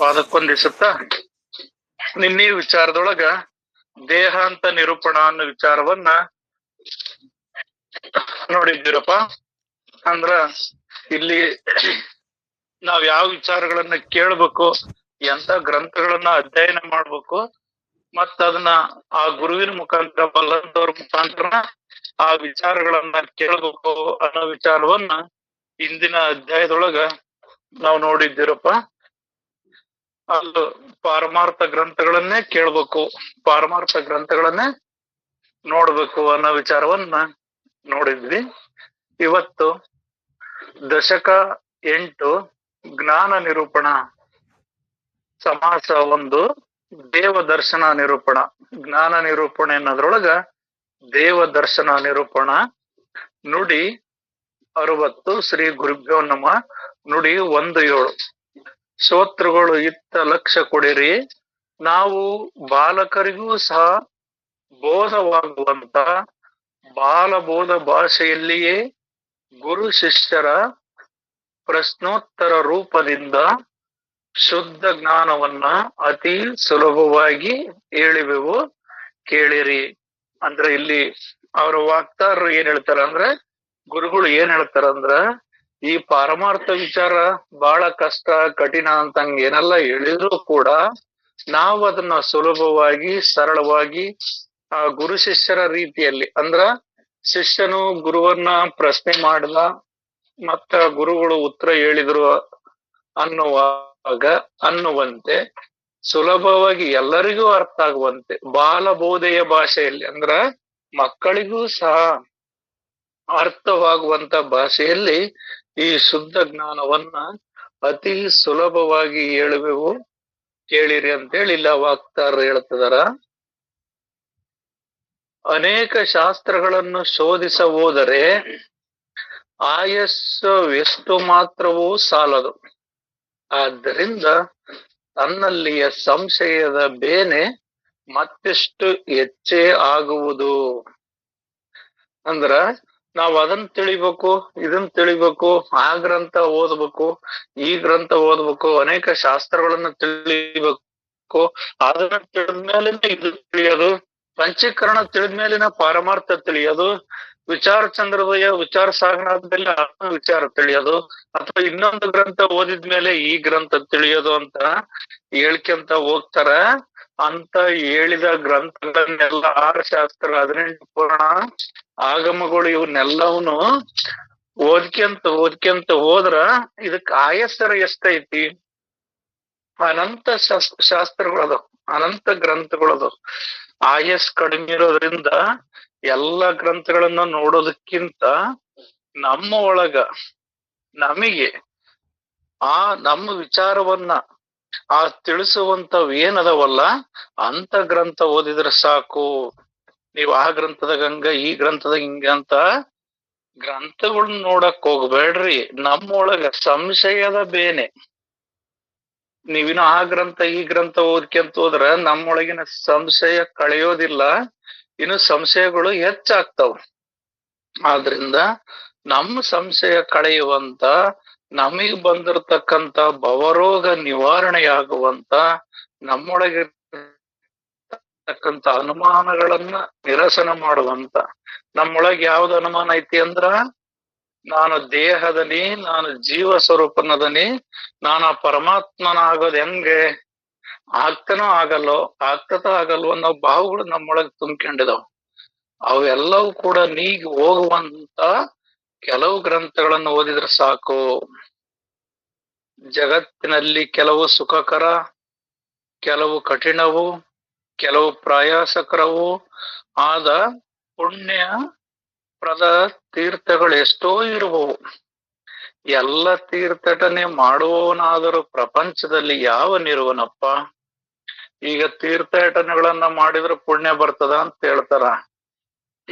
ಪಾದಕ್ಕೊಂದಿಸುತ್ತ, ನಿನ್ನೆ ವಿಚಾರದೊಳಗ ದೇಹ ಅಂತ ನಿರೂಪಣ ಅನ್ನೋ ವಿಚಾರವನ್ನ ನೋಡಿದ್ದೀರಪ್ಪ. ಅಂದ್ರ ಇಲ್ಲಿ ನಾವ್ ಯಾವ ವಿಚಾರಗಳನ್ನ ಕೇಳ್ಬೇಕು, ಎಂತ ಗ್ರಂಥಗಳನ್ನ ಅಧ್ಯಯನ ಮಾಡ್ಬೇಕು, ಮತ್ತ ಅದನ್ನ ಆ ಗುರುವಿನ ಮುಖಾಂತರ ಬಲ್ಲಂತವ್ರ ಮುಖಾಂತರ ಆ ವಿಚಾರಗಳನ್ನ ಕೇಳ್ಬೇಕು ಅನ್ನೋ ವಿಚಾರವನ್ನ ಇಂದಿನ ಅಧ್ಯಾಯದೊಳಗ ನಾವು ನೋಡಿದ್ದೀರಪ್ಪ. ಅದು ಪಾರಮಾರ್ಥ ಗ್ರಂಥಗಳನ್ನೇ ಕೇಳ್ಬೇಕು. ಪಾರಮಾರ್ಥ ಗ್ರಂಥಗಳನ್ನೇ ನೋಡ್ಬೇಕು ಅನ್ನೋ ವಿಚಾರವನ್ನ ನೋಡಿದ್ವಿ. ಇವತ್ತು ದಶಕ ಎಂಟು ಜ್ಞಾನ ನಿರೂಪಣ, ಸಮಾಸ ಒಂದು, ದೇವ ದರ್ಶನ ನಿರೂಪಣ. ಜ್ಞಾನ ನಿರೂಪಣೆ ಅನ್ನೋದ್ರೊಳಗ ದೇವ ದರ್ಶನ ನಿರೂಪಣ. ನುಡಿ ಅರವತ್ತು ಶ್ರೀ ಗುರುಭ್ಯೋ ನಮ. ನುಡಿ ಒಂದು ಏಳು. ಶ್ರೋತೃಗಳು ಇತ್ತ ಲಕ್ಷ ಕೊಡಿರಿ. ನಾವು ಬಾಲಕರಿಗೂ ಸಹ ಬೋಧವಾಗುವಂತ ಬಾಲಬೋಧ ಭಾಷೆಯಲ್ಲಿಯೇ ಗುರು ಶಿಷ್ಯರ ಪ್ರಶ್ನೋತ್ತರ ರೂಪದಿಂದ ಶುದ್ಧ ಜ್ಞಾನವನ್ನ ಅತಿ ಸುಲಭವಾಗಿ ಹೇಳಿವೆವು ಕೇಳಿರಿ. ಅಂದ್ರೆ ಇಲ್ಲಿ ಅವರ ವಾಕ್ತಾರರು ಏನ್ ಹೇಳ್ತಾರ ಅಂದ್ರೆ ಗುರುಗಳು ಏನ್ ಹೇಳ್ತಾರ ಅಂದ್ರ ಈ ಪಾರಮಾರ್ಥ ವಿಚಾರ ಬಹಳ ಕಷ್ಟ, ಕಠಿಣ ಅಂತ ಏನೆಲ್ಲ ಹೇಳಿದ್ರು ಕೂಡ ನಾವು ಅದನ್ನ ಸುಲಭವಾಗಿ, ಸರಳವಾಗಿ, ಆ ಗುರು ಶಿಷ್ಯರ ರೀತಿಯಲ್ಲಿ ಅಂದ್ರ ಶಿಷ್ಯನು ಗುರುವನ್ನ ಪ್ರಶ್ನೆ ಮಾಡ್ದ, ಮತ್ತ ಗುರುಗಳು ಉತ್ತರ ಹೇಳಿದ್ರು ಅನ್ನುವಾಗ, ಅನ್ನುವಂತೆ ಸುಲಭವಾಗಿ ಎಲ್ಲರಿಗೂ ಅರ್ಥ ಆಗುವಂತೆ, ಬಾಲಬೋಧೆಯ ಭಾಷೆಯಲ್ಲಿ ಅಂದ್ರ ಮಕ್ಕಳಿಗೂ ಸಹ ಅರ್ಥವಾಗುವಂತ ಭಾಷೆಯಲ್ಲಿ ಈ ಶುದ್ಧ ಜ್ಞಾನವನ್ನ ಅತಿ ಸುಲಭವಾಗಿ ಹೇಳುವೆವು. ಕೇಳಿರಿ ಅಂತೇಳಿ ಇಲ್ಲ ವಾಕ್ತಾರ ಹೇಳ್ತಿದಾರ. ಅನೇಕ ಶಾಸ್ತ್ರಗಳನ್ನು ಶೋಧಿಸ ಹೋದರೆ ಆಯಸ್ಸು ಮಾತ್ರವೂ ಸಾಲದು. ಆದ್ದರಿಂದ ತನ್ನಲ್ಲಿಯ ಸಂಶಯದ ಬೇನೆ ಮತ್ತೆಷ್ಟು ಹೆಚ್ಚೇ ಆಗುವುದು. ಅಂದ್ರ ನಾವ್ ಅದನ್ನ ತಿಳಿಬೇಕು ಇದನ್ನ ತಿಳಿಬೇಕು, ಆ ಗ್ರಂಥ ಓದ್ಬೇಕು, ಈ ಗ್ರಂಥ ಓದ್ಬೇಕು, ಅನೇಕ ಶಾಸ್ತ್ರಗಳನ್ನ ತಿಳಿಬೇಕು. ಅದನ್ನ ತಿಳಿದ್ಮೇಲೆ ಇದು ತಿಳಿಯೋದು, ಪಂಚೀಕರಣ ತಿಳಿದ್ಮೇಲಿನ ಪಾರಮಾರ್ಥ ತಿಳಿಯೋದು, ವಿಚಾರ ಚಂದ್ರದಯ ವಿಚಾರ ಸಾಗರದಲ್ಲಿ ಆತ್ಮ ವಿಚಾರ ತಿಳಿಯೋದು, ಅಥವಾ ಇನ್ನೊಂದು ಗ್ರಂಥ ಓದಿದ್ಮೇಲೆ ಈ ಗ್ರಂಥ ತಿಳಿಯೋದು ಅಂತ ಹೇಳ್ಕೊಂತ ಹೋಗ್ತಾರ. ಅಂತ ಹೇಳಿದ ಗ್ರಂಥಗಳನ್ನೆಲ್ಲ ಆರ್ ಶಾಸ್ತ್ರ ಹದಿನೆಂಟು ಪುರಾಣ, ಆಗಮಗಳು ಇವನ್ನೆಲ್ಲವನು ಓದ್ಕೊಂತ ಓದ್ಕೊಂತ ಹೋದ್ರ ಇದಕ್ ಆಯಸ್ಸರ ಎಷ್ಟೈತಿ? ಅನಂತ ಶಾಸ್ತ್ರ ಶಾಸ್ತ್ರಗಳದು ಅನಂತ ಗ್ರಂಥಗಳದು ಆಯಸ್ ಕಡಿಮೆ ಇರೋದ್ರಿಂದ ಎಲ್ಲ ಗ್ರಂಥಗಳನ್ನ ನೋಡೋದಕ್ಕಿಂತ ನಮ್ಮ ಒಳಗ ನಮಗೆ ಆ ನಮ್ಮ ವಿಚಾರವನ್ನ ಆ ತಿಳಿಸುವಂತವ್ ಏನದವಲ್ಲ? ಅಂತ ಗ್ರಂಥ ಓದಿದ್ರೆ ಸಾಕು. ನೀವು ಆ ಗ್ರಂಥದ ಹಂಗ ಈ ಗ್ರಂಥದ ಹಿಂಗ ಅಂತ ಗ್ರಂಥಗಳನ್ನ ನೋಡಕ್ ಹೋಗ್ಬೇಡ್ರಿ. ನಮ್ಮೊಳಗ ಸಂಶಯದ ಬೇನೆ. ನೀವಿನ ಆ ಗ್ರಂಥ, ಈ ಗ್ರಂಥ ಓದ್ಕೊಂತ ಹೋದ್ರ ನಮ್ಮೊಳಗಿನ ಸಂಶಯ ಕಳೆಯೋದಿಲ್ಲ. ಇನ್ನು ಸಂಶಯಗಳು ಹೆಚ್ಚಾಗ್ತಾವ. ಆದ್ರಿಂದ ನಮ್ಮ ಸಂಶಯ ಕಳೆಯುವಂತ ನಮಗ್ ಬಂದಿರತಕ್ಕಂತ ಭವರೋಗ ನಿವಾರಣೆಯಾಗುವಂತ ನಮ್ಮೊಳಗೆ ತಕ್ಕಂತ ಅನುಮಾನಗಳನ್ನ ನಿರಸನ ಮಾಡುವಂತ. ನಮ್ಮೊಳಗೆ ಯಾವ್ದು ಅನುಮಾನ ಐತಿ ಅಂದ್ರ, ನಾನು ದೇಹದನಿ, ನಾನು ಜೀವ ಸ್ವರೂಪನದನಿ, ನಾನು ಆ ಪರಮಾತ್ಮನಾಗೋದ್ ಹೆಂಗೆ ಆಗ್ತನೋ ಆಗಲ್ಲೋ ಆಗ್ತದ ಆಗಲ್ವೋ ಅನ್ನೋ ಭಾವಗಳು ನಮ್ಮೊಳಗೆ ತುಂಬಿಕೊಂಡಿದಾವ. ಅವೆಲ್ಲವೂ ಕೂಡ ನೀಗ್ ಹೋಗುವಂತ ಕೆಲವು ಗ್ರಂಥಗಳನ್ನು ಓದಿದ್ರೆ ಸಾಕು. ಜಗತ್ತಿನಲ್ಲಿ ಕೆಲವು ಸುಖಕರ, ಕೆಲವು ಕಠಿಣವು, ಕೆಲವು ಪ್ರಯಾಸಕರವು ಆದ ಪುಣ್ಯ ಪ್ರದ ತೀರ್ಥಗಳು ಎಷ್ಟೋ ಇರುವವು. ಎಲ್ಲ ತೀರ್ಥಟನೆ ಮಾಡುವವನಾದರೂ ಪ್ರಪಂಚದಲ್ಲಿ ಯಾವನಿರುವನಪ್ಪ ಈಗ ತೀರ್ಥಾಟನೆಗಳನ್ನ ಮಾಡಿದ್ರೆ ಪುಣ್ಯ ಬರ್ತದ ಅಂತ ಹೇಳ್ತಾರ.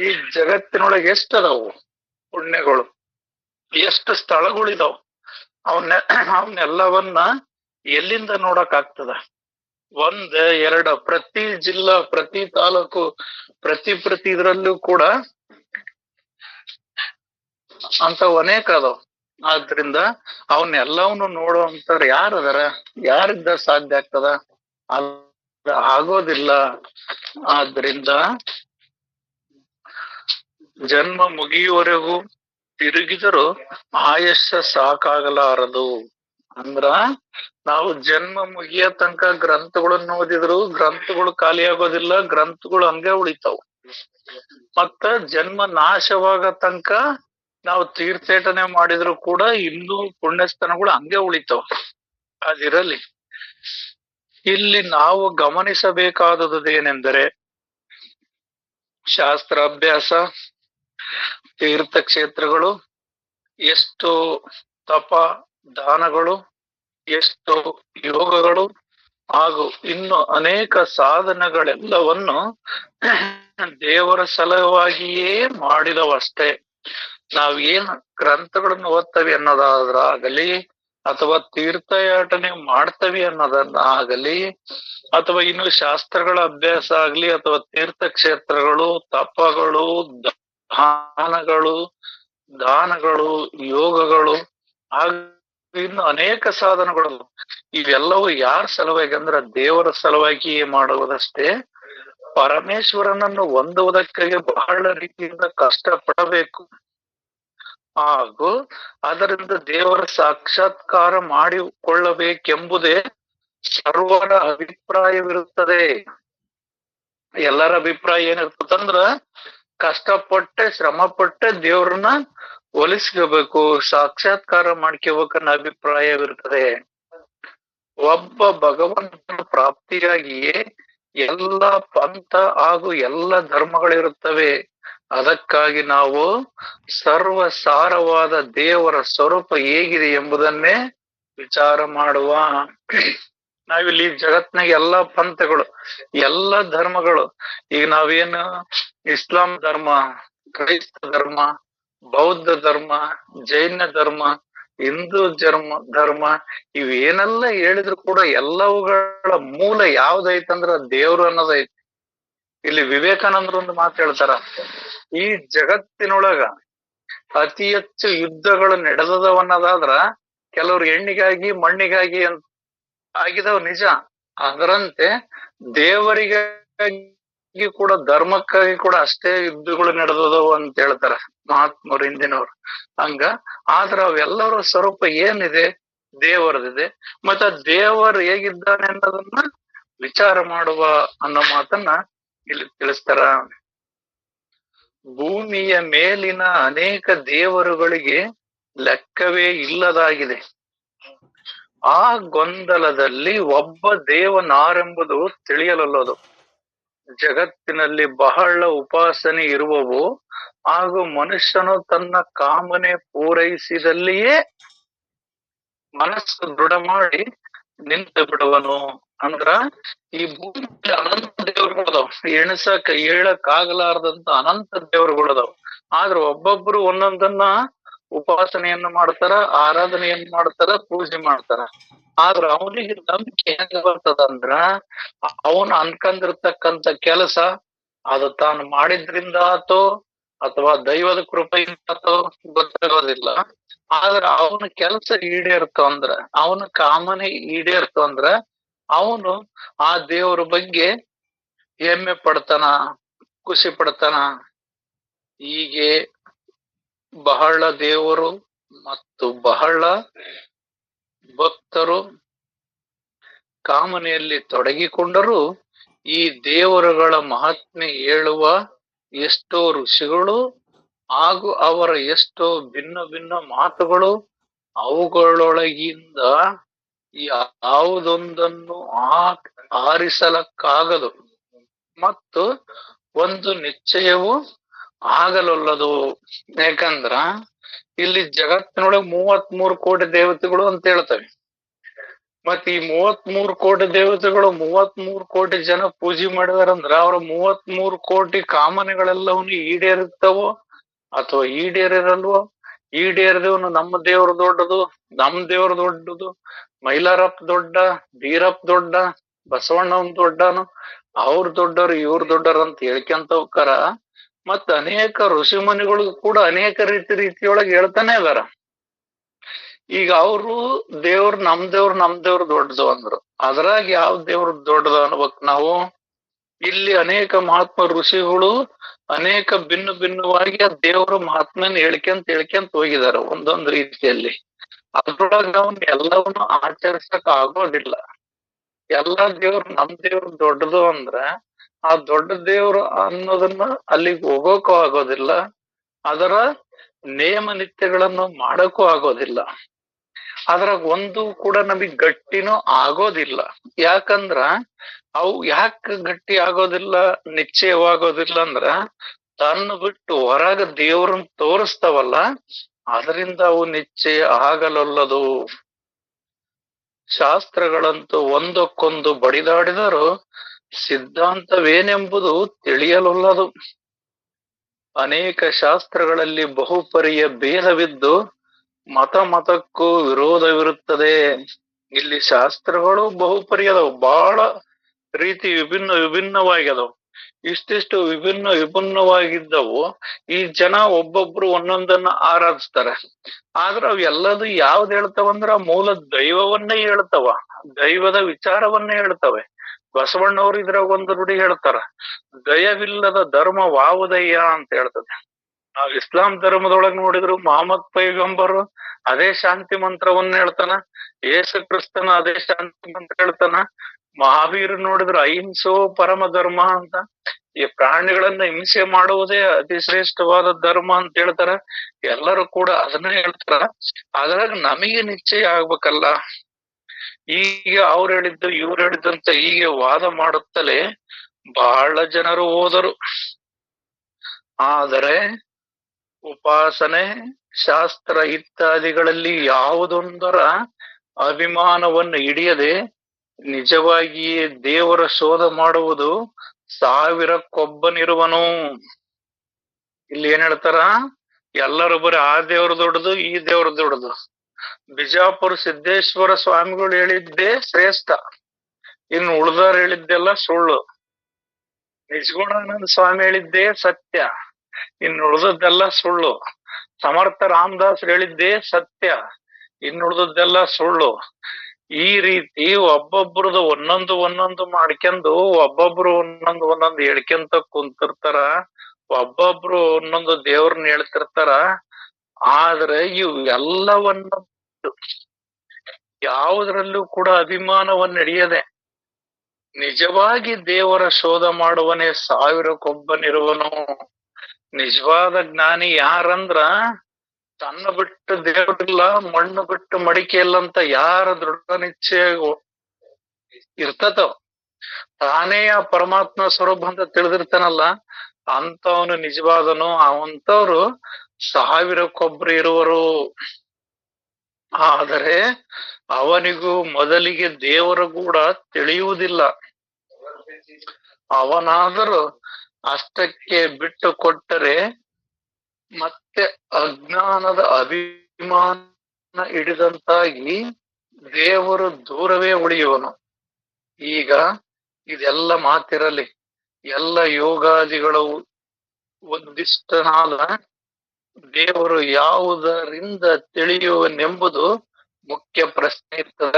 ಈ ಜಗತ್ತಿನೊಳಗೆ ಎಷ್ಟದಾವು? ಪುಣ್ಯಗಳು. ಎಷ್ಟು ಸ್ಥಳಗಳಿದಾವ್, ಅವನ್ನ, ಅವನ್ನೆಲ್ಲವನ್ನ ಎಲ್ಲಿಂದ ನೋಡಕ್ ಆಗ್ತದ? ಒಂದ್, ಎರಡ, ಪ್ರತಿ ಜಿಲ್ಲಾ, ಪ್ರತಿ ತಾಲೂಕು, ಪ್ರತಿ ಪ್ರತಿ ಇದ್ರಲ್ಲೂ ಕೂಡ ಅಂತ ಅನೇಕ ಅದಾವ್. ಆದ್ರಿಂದ ಅವನ್ನೆಲ್ಲವನ್ನು ಯಾರ ಯಾರದಾರ ಯಾರಿಂದ ಸಾಧ್ಯ ಆಗ್ತದ? ಆಗೋದಿಲ್ಲ. ಆದ್ರಿಂದ ಜನ್ಮ ಮುಗಿಯುವವರೆಗೂ ತಿರುಗಿದರೂ ಆಯಸ್ಸ ಸಾಕಾಗಲಾರದು. ಅಂದ್ರ ನಾವು ಜನ್ಮ ಮುಗಿಯ ತನಕ ಗ್ರಂಥಗಳನ್ನ ಓದಿದ್ರು ಗ್ರಂಥಗಳು ಖಾಲಿ ಆಗೋದಿಲ್ಲ ಗ್ರಂಥಗಳು ಹಂಗೆ ಉಳಿತಾವ. ಮತ್ತ ಜನ್ಮ ನಾಶವಾಗ ತನಕ ನಾವು ತೀರ್ಥೇಟನೆ ಮಾಡಿದ್ರು ಕೂಡ ಇನ್ನೂ ಪುಣ್ಯಸ್ಥಾನಗಳು ಹಂಗೆ ಉಳಿತಾವ. ಅದಿರಲಿ. ಇಲ್ಲಿ ನಾವು ಗಮನಿಸಬೇಕಾದದ್ದು ಏನೆಂದರೆ ಶಾಸ್ತ್ರಾಭ್ಯಾಸ ತೀರ್ಥಕ್ಷೇತ್ರಗಳು, ಎಷ್ಟು ತಪ ದಾನಗಳು ಎಷ್ಟು ಯೋಗಗಳು ಹಾಗೂ ಇನ್ನು ಅನೇಕ ಸಾಧನಗಳೆಲ್ಲವನ್ನು ದೇವರ ಸಲುವಾಗಿಯೇ ಮಾಡಿದವಷ್ಟೇ. ನಾವೇನ್ ಗ್ರಂಥಗಳನ್ನು ಓದ್ತವಿ ಅನ್ನೋದಾದ್ರಾಗಲಿ ಅಥವಾ ತೀರ್ಥಯಾಟನೆ ಮಾಡ್ತವಿ ಅನ್ನೋದನ್ನಾಗಲಿ ಅಥವಾ ಇನ್ನು ಶಾಸ್ತ್ರಗಳ ಅಭ್ಯಾಸ ಆಗ್ಲಿ ಅಥವಾ ತೀರ್ಥಕ್ಷೇತ್ರಗಳು, ತಪಗಳು ದಾನಗಳು ದಾನಗಳು, ಯೋಗಗಳು ಇನ್ನು ಅನೇಕ ಸಾಧನಗಳು. ಇವೆಲ್ಲವೂ ಯಾರ ಸಲುವಾಗಿ ಅಂದ್ರೆ ದೇವರ ಸಲುವಾಗಿಯೇ ಮಾಡುವುದಷ್ಟೇ. ಪರಮೇಶ್ವರನನ್ನು ಹೊಂದುವುದಕ್ಕಾಗಿ ಬಹಳ ರೀತಿಯಿಂದ ಕಷ್ಟ ಪಡಬೇಕು ಹಾಗೂ ಅದರಿಂದ ದೇವರ ಸಾಕ್ಷಾತ್ಕಾರ ಮಾಡಿಕೊಳ್ಳಬೇಕೆಂಬುದೇ ಸರ್ವರ ಅಭಿಪ್ರಾಯವಿರುತ್ತದೆ. ಎಲ್ಲರ ಅಭಿಪ್ರಾಯ ಏನಿರ್ತದಂದ್ರ ಕಷ್ಟಪಟ್ಟೆ ಶ್ರಮ ಪಟ್ಟೆ ದೇವ್ರನ್ನ ಒಲಿಸ್ಕೋಬೇಕು, ಸಾಕ್ಷಾತ್ಕಾರ ಮಾಡ್ಕೋಬೇಕನ್ನ ಅಭಿಪ್ರಾಯವಿರ್ತದೆ. ಒಬ್ಬ ಭಗವಂತನ ಪ್ರಾಪ್ತಿಯಾಗಿಯೇ ಎಲ್ಲ ಪಂಥ ಹಾಗೂ ಎಲ್ಲ ಧರ್ಮಗಳಿರುತ್ತವೆ. ಅದಕ್ಕಾಗಿ ನಾವು ಸರ್ವ ಸಾರವಾದ ದೇವರ ಸ್ವರೂಪ ಹೇಗಿದೆ ಎಂಬುದನ್ನೇ ವಿಚಾರ ಮಾಡುವ. ನಾವಿಲ್ಲಿ ಜಗತ್ನಾಗ ಎಲ್ಲಾ ಪಂಥಗಳು, ಎಲ್ಲ ಧರ್ಮಗಳು, ಈಗ ನಾವೇನು ಇಸ್ಲಾಂ ಧರ್ಮ, ಕ್ರೈಸ್ತ ಧರ್ಮ, ಬೌದ್ಧ ಧರ್ಮ, ಜೈನ ಧರ್ಮ, ಹಿಂದೂ ಧರ್ಮ ಧರ್ಮ ಇವೇನೆಲ್ಲ ಹೇಳಿದ್ರು ಕೂಡ ಎಲ್ಲವುಗಳ ಮೂಲ ಯಾವ್ದೈತಂದ್ರ ದೇವ್ರು ಅನ್ನೋದೈತಿ. ಇಲ್ಲಿ ವಿವೇಕಾನಂದರು ಒಂದು ಮಾತು ಹೇಳ್ತಾರ, ಈ ಜಗತ್ತಿನೊಳಗ ಅತಿ ಹೆಚ್ಚು ಯುದ್ಧಗಳು ನಡೆದದವನ್ನದಾದ್ರ ಕೆಲವ್ರು ಹೆಣ್ಣಿಗಾಗಿ, ಮಣ್ಣಿಗಾಗಿ ಆಗಿದವ್ ನಿಜ. ಅದರಂತೆ ದೇವರಿಗಾಗಿ ಕೂಡ, ಧರ್ಮಕ್ಕಾಗಿ ಕೂಡ ಅಷ್ಟೇ ಯುದ್ಧಗಳು ನಡೆದದವು ಅಂತ ಹೇಳ್ತಾರ ಮಹಾತ್ಮರು ಹಿಂದಿನವ್ರು. ಹಂಗ? ಆದ್ರ ಅವೆಲ್ಲರ ಸ್ವರೂಪ ಏನಿದೆ? ದೇವರದಿದೆ. ಮತ್ತ ದೇವರು ಹೇಗಿದ್ದಾನೆ ಅನ್ನೋದನ್ನ ವಿಚಾರ ಮಾಡುವ ಅನ್ನೋ ಮಾತನ್ನ ಇಲ್ಲಿ ತಿಳಿಸ್ತಾರ. ಭೂಮಿಯ ಮೇಲಿನ ಅನೇಕ ದೇವರುಗಳಿಗೆ ಲೆಕ್ಕವೇ ಇಲ್ಲದಾಗಿದೆ. ಆ ಗೊಂದಲದಲ್ಲಿ ಒಬ್ಬ ದೇವನಾರೆಂಬುದು ತಿಳಿಯಲಲ್ಲದು. ಜಗತ್ತಿನಲ್ಲಿ ಬಹಳ ಉಪಾಸನೆ ಇರುವವು, ಹಾಗೂ ಮನುಷ್ಯನು ತನ್ನ ಕಾಮನೆ ಪೂರೈಸಿದಲ್ಲಿಯೇ ಮನಸ್ಸು ದೃಢ ಮಾಡಿ ನಿಂತು ಬಿಡುವನು. ಅಂದ್ರ ಈ ಭೂಮಿ ಅನಂತ ದೇವರುಗಳದಾವ್ ಎಣಸಕ್ ಹೇಳಕ್ ಆಗಲಾರ್ದಂತ ಅನಂತ ದೇವರುಗಳದಾವ್ ಆದ್ರ ಒಬ್ಬೊಬ್ರು ಒಂದೊಂದನ್ನ ಉಪಾಸನೆಯನ್ನ ಮಾಡ್ತಾರ, ಆರಾಧನೆಯನ್ನು ಮಾಡ್ತಾರ, ಪೂಜೆ ಮಾಡ್ತಾರ. ಆದ್ರ ಅವನಿಗೆ ನಂಬಿಕೆ ಹೆಂಗ ಬರ್ತದಂದ್ರ, ಅವನು ಅನ್ಕೊಂಡಿರ್ತಕ್ಕಂತ ಕೆಲಸ ಅದು ತಾನು ಮಾಡಿದ್ರಿಂದ ಆತೋ, ಅಥವಾ ದೈವದ ಕೃಪೆಯಿಂದ ಆತೋ ಗೊತ್ತಾಗೋದಿಲ್ಲ ಆದ್ರ ಅವನ ಕೆಲಸ ಈಡೇರ್ತು ಅಂದ್ರ, ಅವನ ಕಾಮನೆ ಈಡೇರ್ತು ಅಂದ್ರ, ಅವನು ಆ ದೇವರ ಬಗ್ಗೆ ಹೆಮ್ಮೆ ಪಡ್ತಾನ, ಖುಷಿ ಪಡ್ತಾನ. ಹೀಗೆ ಬಹಳ ದೇವರು ಮತ್ತು ಬಹಳ ಭಕ್ತರು ಕಾಮನೆಯಲ್ಲಿ ತೊಡಗಿಕೊಂಡರೂ ಈ ದೇವರುಗಳ ಮಹಾತ್ಮೆ ಹೇಳುವ ಎಷ್ಟೋ ಋಷಿಗಳು ಹಾಗೂ ಅವರ ಎಷ್ಟೋ ಭಿನ್ನ ಭಿನ್ನ ಮಾತುಗಳು ಅವುಗಳೊಳಗಿಂದ ಯಾವುದೊಂದನ್ನು ಆರಿಸಲಕ್ಕಾಗದು. ಮತ್ತು ಒಂದು ನಿಶ್ಚಯವು ಆಗಲೊಲ್ಲದು. ಯಾಕಂದ್ರ ಇಲ್ಲಿ ಜಗತ್ತಿನೊಳಗೆ ಮೂವತ್ ಮೂರು ಕೋಟಿ ದೇವತೆಗಳು ಅಂತ ಹೇಳ್ತವೆ. ಮತ್ ಈ ಮೂವತ್ ಮೂರು ಕೋಟಿ ದೇವತೆಗಳು ಮೂವತ್ ಮೂರು ಕೋಟಿ ಜನ ಪೂಜೆ ಮಾಡಿದಾರಂದ್ರ ಅವ್ರ ಮೂವತ್ ಮೂರು ಕೋಟಿ ಕಾಮನೆಗಳೆಲ್ಲವನ್ನು ಈಡೇರುತ್ತವೋ ಅಥವಾ ಈಡೇರಿರಲ್ವೋ? ಈಡೇರಿದವನು ನಮ್ಮ ದೇವ್ರ ದೊಡ್ಡದು, ನಮ್ ದೇವ್ರ ದೊಡ್ಡದು, ಮೈಲಾರಪ್ಪ ದೊಡ್ಡ, ಬೀರಪ್ಪ ದೊಡ್ಡ, ಬಸವಣ್ಣವನ್ ದೊಡ್ಡನು, ಅವ್ರ ದೊಡ್ಡರು ಇವ್ರ ದೊಡ್ಡರು ಅಂತ ಹೇಳ್ಕೊಂತ ಹೋಗ್ತಾರ. ಮತ್ತ ಅನೇಕ ಋಷಿ ಮುನಿಗಳು ಕೂಡ ಅನೇಕ ರೀತಿ ರೀತಿಯೊಳಗೆ ಹೇಳ್ತಾನೆ ಇದಾರ. ಈಗ ಅವರು ದೇವ್ರ ನಮ್ ದೇವ್ರ ನಮ್ ದೇವ್ರ ದೊಡ್ಡದು ಅಂದ್ರು. ಅದ್ರಾಗ ಯಾವ ದೇವ್ರ ದೊಡ್ಡದು ಅನ್ಬೇಕು ನಾವು? ಇಲ್ಲಿ ಅನೇಕ ಮಹಾತ್ಮ ಋಷಿಗಳು ಅನೇಕ ಭಿನ್ನ ಭಿನ್ನವಾಗಿ ಆ ದೇವರ ಮಹಾತ್ಮನ ಹೇಳ್ಕೊಂತ ಹೇಳ್ಕೊಂತ ಹೋಗಿದಾರ ಒಂದೊಂದ್ ರೀತಿಯಲ್ಲಿ. ಅದ್ರೊಳಗ ಅವನ್ ಎಲ್ಲವನ್ನೂ ಆಚರಿಸಕ್ ಆಗೋದಿಲ್ಲ. ಎಲ್ಲಾ ದೇವ್ರು ನಮ್ ದೇವ್ರ ದೊಡ್ಡದು ಅಂದ್ರ ಆ ದೊಡ್ಡ ದೇವರು ಅನ್ನೋದನ್ನ ಅಲ್ಲಿಗೆ ಹೋಗೋಕೂ ಆಗೋದಿಲ್ಲ. ಅದರ ನಿಯಮ ನಿತ್ಯಗಳನ್ನು ಮಾಡಕ್ಕೂ ಆಗೋದಿಲ್ಲ. ಅದರ ಒಂದು ಕೂಡ ನಮಗ್ ಗಟ್ಟಿನೂ ಆಗೋದಿಲ್ಲ. ಯಾಕಂದ್ರ ಅವು ಯಾಕೆ ಗಟ್ಟಿ ಆಗೋದಿಲ್ಲ, ನಿಶ್ಚಯವಾಗೋದಿಲ್ಲ ಅಂದ್ರ ತನ್ನ ಬಿಟ್ಟು ಹೊರಗ ದೇವ್ರನ್ನ ತೋರಿಸ್ತಾವಲ್ಲ, ಅದರಿಂದ ಅವು ನಿಶ್ಚಯ ಆಗಲೊಲ್ಲದು. ಶಾಸ್ತ್ರಗಳಂತೂ ಒಂದಕ್ಕೊಂದು ಬಡಿದಾಡಿದರೂ ಸಿದ್ಧಾಂತವೇನೆಂಬುದು ತಿಳಿಯಲೊಲ್ಲದು. ಅನೇಕ ಶಾಸ್ತ್ರಗಳಲ್ಲಿ ಬಹುಪರಿಯ ಭೇದವಿದ್ದು ಮತ ಮತಕ್ಕೂ ವಿರೋಧವಿರುತ್ತದೆ. ಇಲ್ಲಿ ಶಾಸ್ತ್ರಗಳು ಬಹುಪರಿಯದವು. ಬಹಳ ರೀತಿ ವಿಭಿನ್ನ ವಿಭಿನ್ನವಾಗಿದವು. ಇಷ್ಟಿಷ್ಟು ವಿಭಿನ್ನ ವಿಭಿನ್ನವಾಗಿದ್ದವು. ಈ ಜನ ಒಬ್ಬೊಬ್ರು ಒಂದೊಂದನ್ನ ಆರಾಧಿಸ್ತಾರೆ. ಆದ್ರ ಅವೆಲ್ಲದು ಯಾವ್ದು ಹೇಳ್ತಾವಂದ್ರ ಮೂಲ ದೈವವನ್ನೇ ಹೇಳ್ತಾವ. ದೈವದ ವಿಚಾರವನ್ನೇ ಹೇಳ್ತವೆ. ಬಸವಣ್ಣವ್ರು ಇದ್ರಾಗ ಒಂದು ರೂಢಿ ಹೇಳ್ತಾರ, ದಯವಿಲ್ಲದ ಧರ್ಮ ವಾವುದಯ್ಯ ಅಂತ ಹೇಳ್ತದೆ. ನಾವು ಇಸ್ಲಾಂ ಧರ್ಮದೊಳಗ್ ನೋಡಿದ್ರು ಮಹಮ್ಮದ್ ಪೈಗಂಬರು ಅದೇ ಶಾಂತಿ ಮಂತ್ರವನ್ನ ಹೇಳ್ತಾನ ಯೇಸು ಕ್ರಿಸ್ತನ ಅದೇ ಶಾಂತಿ ಮಂತ್ರ ಹೇಳ್ತಾನ, ಮಹಾವೀರ್ ನೋಡಿದ್ರು ಅಹಿಂಸೋ ಪರಮ ಧರ್ಮ ಅಂತ, ಈ ಪ್ರಾಣಿಗಳನ್ನ ಹಿಂಸೆ ಮಾಡುವುದೇ ಅತಿ ಶ್ರೇಷ್ಠವಾದ ಧರ್ಮ ಅಂತ ಹೇಳ್ತಾರ. ಎಲ್ಲರೂ ಕೂಡ ಅದನ್ನೇ ಹೇಳ್ತಾರ. ಅದ್ರಾಗ ನಮಗೆ ನಿಶ್ಚಯ ಆಗ್ಬೇಕಲ್ಲ. ಈಗ ಅವ್ರು ಹೇಳಿದ್ದು, ಇವ್ರು ಹೇಳಿದ್ದಂತ ಹೀಗೆ ವಾದ ಮಾಡುತ್ತಲೇ ಬಹಳ ಜನರು ಹೋದರು. ಆದರೆ ಉಪಾಸನೆ, ಶಾಸ್ತ್ರ ಇತ್ಯಾದಿಗಳಲ್ಲಿ ಯಾವುದೊಂದರ ಅಭಿಮಾನವನ್ನು ಹಿಡಿಯದೆ ನಿಜವಾಗಿಯೇ ದೇವರ ಶೋಧ ಮಾಡುವುದು ಸಾವಿರಕ್ಕೊಬ್ಬನಿರುವನು. ಇಲ್ಲಿ ಏನ್ ಹೇಳ್ತಾರ? ಎಲ್ಲರೂ ಬರೀ ಆ ದೇವ್ರ ದೊಡ್ಡದು, ಈ ದೇವ್ರ ದೊಡ್ಡದು. ಬಿಜಾಪುರ ಸಿದ್ದೇಶ್ವರ ಸ್ವಾಮಿಗಳು ಹೇಳಿದ್ದೇ ಶ್ರೇಷ್ಠ. ಇನ್ನು ಉಳ್ದವ್ರು ಹೇಳಿದ್ದೆಲ್ಲ ಸುಳ್ಳು. ನಿಜಗುಣಾನಂದ ಸ್ವಾಮಿ ಹೇಳಿದ್ದೇ ಸತ್ಯ. ಇನ್ನು ಉಳ್ದದ್ದೆಲ್ಲ ಸುಳ್ಳು. ಸಮರ್ಥ ರಾಮದಾಸ್ ಹೇಳಿದ್ದೇ ಸತ್ಯ. ಇನ್ನು ಉಳ್ದದ್ದೆಲ್ಲ ಸುಳ್ಳು. ಈ ರೀತಿ ಒಬ್ಬೊಬ್ರದ್ದು ಒಂದೊಂದು ಒಂದೊಂದು ಮಾಡ್ಕೊಂಡು ಒಬ್ಬೊಬ್ರು ಒಂದೊಂದು ಒಂದೊಂದು ಹೇಳ್ಕೊಂತ ಕುಂತಿರ್ತಾರ, ಒಬ್ಬೊಬ್ರು ಒಂದೊಂದು ದೇವ್ರನ್ನ ಹೇಳ್ತಿರ್ತಾರ ಆದ್ರೆ ಇವು ಎಲ್ಲವನ್ನ ಯಾವುದ್ರಲ್ಲೂ ಕೂಡ ಅಭಿಮಾನವನ್ನ ಹಿಡಿಯದೆ ನಿಜವಾಗಿ ದೇವರ ಶೋಧ ಮಾಡುವನೇ ಸಾವಿರಕ್ಕೊಬ್ಬನಿರುವನು. ನಿಜವಾದ ಜ್ಞಾನಿ ಯಾರಂದ್ರ ತನ್ನ ಬಿಟ್ಟು ದೇವರಿಲ್ಲ, ಮಣ್ಣು ಬಿಟ್ಟು ಮಡಿಕೆ ಇಲ್ಲ ಅಂತ ಯಾರ ದೃಢ ನಿಶ್ಚಯ ಇರ್ತತೋ? ತಾನೇ ಆ ಪರಮಾತ್ಮ ಸ್ವರೂಪ ಅಂತ ತಿಳಿದಿರ್ತಾನಲ್ಲ ಅಂತವನು ನಿಜವಾದನು. ಅವಂತವ್ರು ಸಾವಿರಕ್ಕೊಬ್ರು ಇರುವರು. ಆದರೆ ಅವನಿಗೂ ಮೊದಲಿಗೆ ದೇವರ ಕೂಡ ತಿಳಿಯುವುದಿಲ್ಲ. ಅವನಾದರೂ ಅಷ್ಟಕ್ಕೆ ಬಿಟ್ಟು ಕೊಟ್ಟರೆ ಮತ್ತೆ ಅಜ್ಞಾನದ ಅಭಿಮಾನ ಹಿಡಿದಂತಾಗಿ ದೇವರು ದೂರವೇ ಉಳಿಯುವನು. ಈಗ ಇದೆಲ್ಲ ಮಾತಿರಲಿ. ಎಲ್ಲ ಯೋಗಾದಿಗಳು ಒಂದಿಷ್ಟನಾದ ದೇವರು ಯಾವುದರಿಂದ ತಿಳಿಯುವನೆಂಬುದು ಮುಖ್ಯ ಪ್ರಶ್ನೆ ಇರ್ತದ.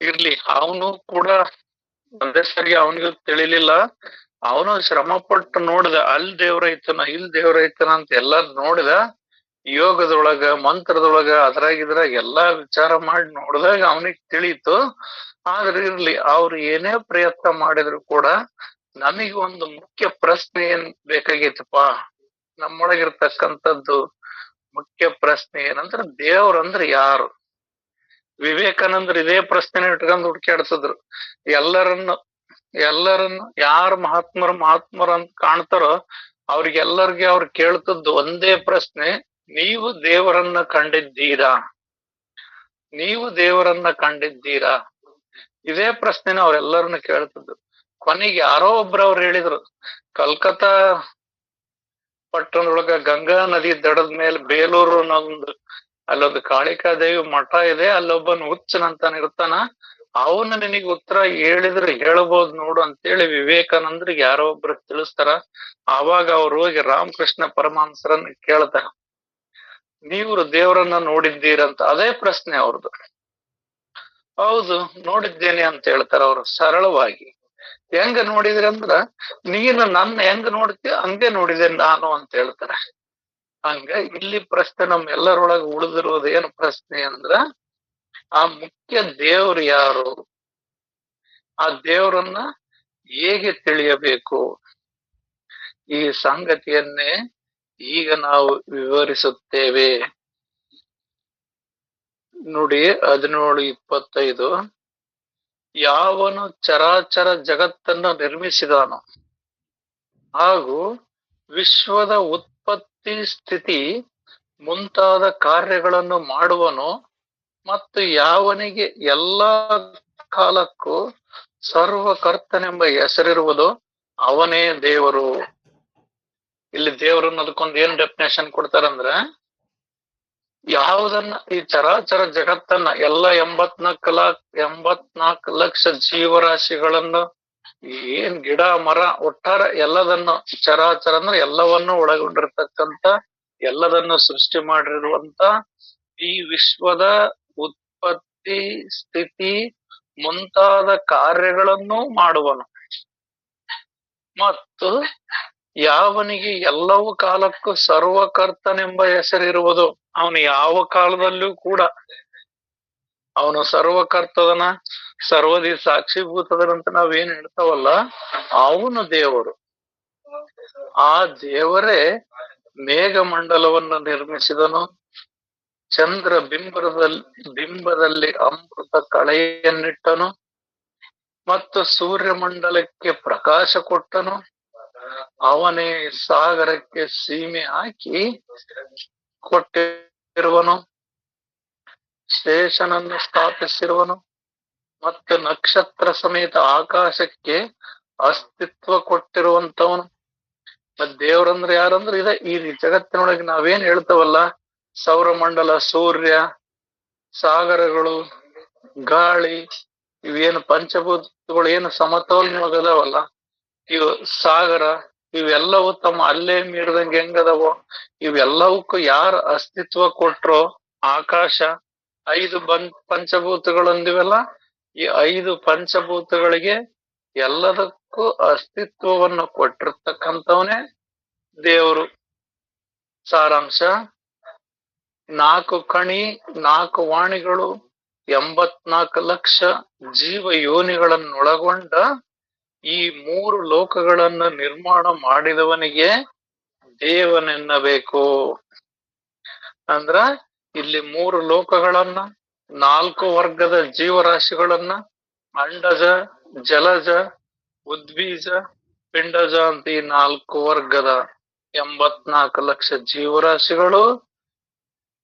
ಇರ್ಲಿ, ಅವನು ಕೂಡ ಒಂದೇ ಸರಿ ಅವನಿಗೂ ತಿಳಿಲಿಲ್ಲ. ಅವನು ಶ್ರಮ ಪಟ್ಟು ನೋಡಿದ, ಅಲ್ಲಿ ದೇವ್ರ ಐತನ, ಇಲ್ಲಿ ದೇವ್ರ ಐತನ ಅಂತ ಎಲ್ಲಾ ನೋಡಿದ, ಯೋಗದೊಳಗ, ಮಂತ್ರದೊಳಗ ಅದ್ರಾಗ ಇದ್ರಾಗ ಎಲ್ಲಾ ವಿಚಾರ ಮಾಡಿ ನೋಡಿದಾಗ ಅವನಿಗೆ ತಿಳಿಯಿತು ಆದ್ರೆ ಇರ್ಲಿ, ಅವ್ರು ಏನೇ ಪ್ರಯತ್ನ ಮಾಡಿದ್ರು ಕೂಡ ನಮಗೆ ಒಂದು ಮುಖ್ಯ ಪ್ರಶ್ನೆ ಏನ್ ಬೇಕಾಗೈತಪ್ಪ? ನಮ್ಮೊಳಗಿರ್ತಕ್ಕಂಥದ್ದು ಮುಖ್ಯ ಪ್ರಶ್ನೆ ಏನಂದ್ರೆ ದೇವ್ರಂದ್ರೆ ಯಾರು? ವಿವೇಕಾನಂದ್ರ ಇದೇ ಪ್ರಶ್ನೆ ಇಟ್ಕೊಂಡು ಹುಡುಕಾಡ್ತಿದ್ರು ಎಲ್ಲರನ್ನು ಎಲ್ಲರನ್ನು ಯಾರು ಮಹಾತ್ಮರು ಮಹಾತ್ಮರು ಅಂತ ಕಾಣ್ತಾರೋ ಅವ್ರಿಗೆಲ್ಲರಿಗೆ ಅವ್ರು ಕೇಳ್ತದ್ದು ಒಂದೇ ಪ್ರಶ್ನೆ, ನೀವು ದೇವರನ್ನ ಕಂಡಿದ್ದೀರಾ? ನೀವು ದೇವರನ್ನ ಕಂಡಿದ್ದೀರಾ? ಇದೇ ಪ್ರಶ್ನೆನ ಅವ್ರೆಲ್ಲರನ್ನ ಕೇಳ್ತಿದ್ರು ಕೊನೆಗೆ ಯಾರೋ ಒಬ್ರು ಅವ್ರು ಹೇಳಿದ್ರು, ಕಲ್ಕತ್ತಾ ಪಟ್ಟಣದೊಳಗ ಗಂಗಾ ನದಿ ದಡದ ಮೇಲೆ ಬೇಲೂರು ಒಂದು ಅಲ್ಲೊಂದು ಕಾಳಿಕಾ ದೇವಿ ಮಠ ಇದೆ. ಅಲ್ಲೊಬ್ಬನ್ ಹುಚ್ಚನಂತಾನ ಇರ್ತಾನ. ಅವನು ನಿನಗೆ ಉತ್ತರ ಹೇಳಿದ್ರೆ ಹೇಳಬಹುದು ನೋಡು ಅಂತೇಳಿ ವಿವೇಕಾನಂದ್ರಿಗೆ ಯಾರೋ ಒಬ್ರು ತಿಳಿಸ್ತಾರ. ಆವಾಗ ಅವ್ರು ಹೋಗಿ ರಾಮಕೃಷ್ಣ ಪರಮಹಂಸರನ್ನ ಕೇಳ್ತಾರ. ನೀವು ದೇವರನ್ನ ನೋಡಿದ್ದೀರಂತ ಅದೇ ಪ್ರಶ್ನೆ ಅವ್ರದ್ದು ಹೌದು, ನೋಡಿದ್ದೇನೆ ಅಂತ ಹೇಳ್ತಾರ ಅವ್ರು ಸರಳವಾಗಿ. ಹೆಂಗ ನೋಡಿದ್ರಿ ಅಂದ್ರ, ನೀನು ನನ್ನ ಹೆಂಗ ನೋಡ್ತೀಯ ಹಂಗೆ ನೋಡಿದೆ ನಾನು ಅಂತ ಹೇಳ್ತಾರೆ. ಹಂಗ ಇಲ್ಲಿ ಪ್ರಶ್ನೆ ನಮ್ ಎಲ್ಲರೊಳಗ ಉಳಿದಿರೋದು ಏನು ಪ್ರಶ್ನೆ ಅಂದ್ರ, ಆ ಮುಖ್ಯ ದೇವ್ರು ಯಾರು? ಆ ದೇವರನ್ನ ಹೇಗೆ ತಿಳಿಯಬೇಕು? ಈ ಸಂಗತಿಯನ್ನೇ ಈಗ ನಾವು ವಿವರಿಸುತ್ತೇವೆ. ನೋಡಿ ಹದಿನೇಳು ಇಪ್ಪತ್ತೈದು. ಯಾವನು ಚರಾಚರ ಜಗತ್ತನ್ನು ನಿರ್ಮಿಸಿದಾನೋ ಹಾಗೂ ವಿಶ್ವದ ಉತ್ಪತ್ತಿ ಸ್ಥಿತಿ ಮುಂತಾದ ಕಾರ್ಯಗಳನ್ನು ಮಾಡುವನು ಮತ್ತು ಯಾವನಿಗೆ ಎಲ್ಲ ಕಾಲಕ್ಕೂ ಸರ್ವಕರ್ತನೆಂಬ ಹೆಸರಿರುವುದು ಅವನೇ ದೇವರು. ಇಲ್ಲಿ ದೇವರು ಅನ್ನೋದಕ್ಕೊಂದು ಏನ್ ಡೆಫಿನೇಷನ್ ಕೊಡ್ತಾರಂದ್ರ ಯಾವುದನ್ನ ಈ ಚರಾಚರ ಜಗತ್ತನ್ನ ಎಲ್ಲ ಎಂಬತ್ನಾಲ್ಕು ಲಾಕ್ ಎಂಬತ್ನಾಲ್ಕು ಲಕ್ಷ ಜೀವರಾಶಿಗಳನ್ನು, ಏನ್ ಗಿಡ, ಮರ, ಒಟ್ಟಾರೆ ಎಲ್ಲದನ್ನು ಚರಾಚರ ಅಂದ್ರೆ ಎಲ್ಲವನ್ನು ಒಳಗೊಂಡಿರ್ತಕ್ಕಂತ ಎಲ್ಲದನ್ನು ಸೃಷ್ಟಿ ಮಾಡಿರುವಂತ ಈ ವಿಶ್ವದ ಉತ್ಪತ್ತಿ ಸ್ಥಿತಿ ಮುಂತಾದ ಕಾರ್ಯಗಳನ್ನು ಮಾಡುವನು. ಮತ್ತು ಯಾವನಿಗೆ ಎಲ್ಲವೂ ಕಾಲಕ್ಕೂ ಸರ್ವಕರ್ತನೆಂಬ ಹೆಸರಿರುವುದು, ಅವನು ಯಾವ ಕಾಲದಲ್ಲೂ ಕೂಡ ಅವನು ಸರ್ವಕರ್ತದನ, ಸರ್ವದಿ ಸಾಕ್ಷಿಭೂತದನಂತ ನಾವೇನ್ ಹೇಳ್ತಾವಲ್ಲ, ಅವನು ದೇವರು. ಆ ದೇವರೇ ಮೇಘಮಂಡಲವನ್ನು ನಿರ್ಮಿಸಿದನು. ಚಂದ್ರ ಬಿಂಬದಲ್ಲಿ ಬಿಂಬದಲ್ಲಿ ಅಮೃತ ಕಳೆಯನ್ನಿಟ್ಟನು. ಮತ್ತು ಸೂರ್ಯಮಂಡಲಕ್ಕೆ ಪ್ರಕಾಶ ಕೊಟ್ಟನು. ಅವನೇ ಸಾಗರಕ್ಕೆ ಸೀಮೆ ಹಾಕಿ ಕೊಟ್ಟಿರುವನು ಶೇಷನನ್ನು ಸ್ಥಾಪಿಸಿರುವನು ಮತ್ತು ನಕ್ಷತ್ರ ಸಮೇತ ಆಕಾಶಕ್ಕೆ ಅಸ್ತಿತ್ವ ಕೊಟ್ಟಿರುವಂತವನು ಮತ್ ದೇವ್ರಂದ್ರೆ ಯಾರಂದ್ರೆ ಇದ ಈ ಜಗತ್ತಿನೊಳಗೆ ನಾವೇನ್ ಹೇಳ್ತವಲ್ಲ, ಸೌರಮಂಡಲ, ಸೂರ್ಯ, ಸಾಗರಗಳು, ಗಾಳಿ, ಇವೇನು ಪಂಚಭೂತಗಳು ಏನು ಸಮತೋಲನವಾಗದಾವಲ್ಲ. ಇವು ಸಾಗರ, ಇವೆಲ್ಲವೂ ತಮ್ಮ ಅಲ್ಲೇ ಮೀರಿದಂಗೆ ಹೆಂಗದವೋ? ಇವೆಲ್ಲವಕ್ಕೂ ಯಾರ ಅಸ್ತಿತ್ವ ಕೊಟ್ರೋ ಆಕಾಶ, ಐದು ಬನ್ ಪಂಚಭೂತಗಳು ಅಂದಿವಲ್ಲ ಈ ಐದು ಪಂಚಭೂತಗಳಿಗೆ ಎಲ್ಲದಕ್ಕೂ ಅಸ್ತಿತ್ವವನ್ನು ಕೊಟ್ಟಿರ್ತಕ್ಕಂಥವನೇ ದೇವರು. ಸಾರಾಂಶ, ನಾಲ್ಕು ಕಣಿ, ನಾಲ್ಕು ವಾಣಿಗಳು, ಎಂಬತ್ನಾಲ್ಕು ಲಕ್ಷ ಜೀವ ಯೋನಿಗಳನ್ನೊಳಗೊಂಡ ಈ ಮೂರು ಲೋಕಗಳನ್ನು ನಿರ್ಮಾಣ ಮಾಡಿದವನಿಗೆ ದೇವನೆನ್ನಬೇಕು. ಅಂದ್ರ ಇಲ್ಲಿ ಮೂರು ಲೋಕಗಳನ್ನ, ನಾಲ್ಕು ವರ್ಗದ ಜೀವರಾಶಿಗಳನ್ನ, ಅಂಡಜ, ಜಲಜ, ಉದ್ಬೀಜ, ಪಿಂಡಜ ಅಂತ ಈ ನಾಲ್ಕು ವರ್ಗದ ಎಂಬತ್ನಾಲ್ಕು ಲಕ್ಷ ಜೀವರಾಶಿಗಳು